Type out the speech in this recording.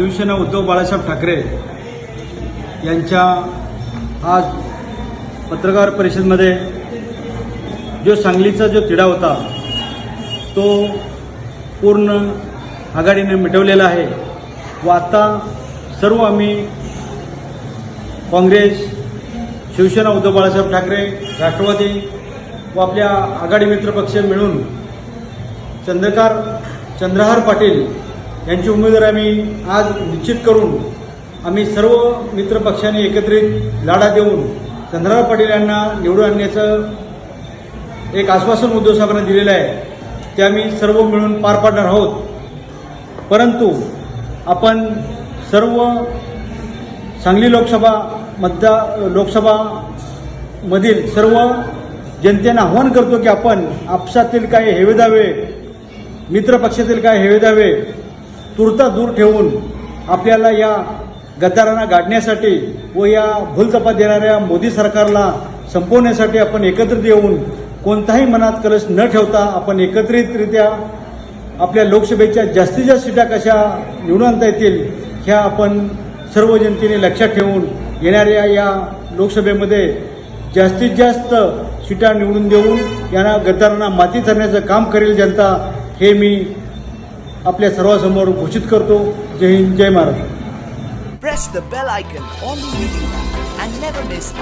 शिवसेना उद्धव बाळासाहेब ठाकरे यांच्या आज पत्रकार परिषदेमध्ये जो सांगलीचा जो तिढा होता तो पूर्ण आघाडीने मिटवलेला आहे व आता सर्व आम्ही काँग्रेस शिवसेना उद्धव बाळासाहेब ठाकरे राष्ट्रवादी व आपल्या आघाडी मित्रपक्ष मिळून चंद्रकार चंद्रहार पाटील यांची उमेदवारी आम्ही आज निश्चित करून आम्ही सर्व मित्रपक्षांनी एकत्रित लढा देऊन चंद्रहार पाटील यांना निवडून आणण्याचं एक आश्वासन उद्धव साहेबांना दिलेलं आहे. ते आम्ही सर्व मिळून पार पाडणार आहोत. परंतु आपण सर्व सांगली लोकसभा मतदार लोकसभामधील सर्व जनतेनं आव्हान करतो की आपण आपसातील काही हेवेदावे मित्र पक्षातील काही हेवेदावे तुर्ता दूर ठेवून आपल्याला या गद्दारांना गाडण्यासाठी व या भूलतपा देणाऱ्या मोदी सरकारला संपवण्यासाठी आपण एकत्रित येऊन कोणताही मनात कलश न ठेवता आपण एकत्रितरित्या आपल्या लोकसभेच्या जास्तीत जास्त सीटा कशा निवडून आणता येतील ह्या आपण सर्व जनतेने लक्षात ठेवून येणाऱ्या या लोकसभेमध्ये जास्तीत जास्त सीटा निवडून देऊन यांना गद्दारांना माती धरण्याचं काम करेल जनता हे मी आपल्या सर्वांसमोर घोषित करतो. जय हिंद जय Maharashtra. Press the bell icon on the and never miss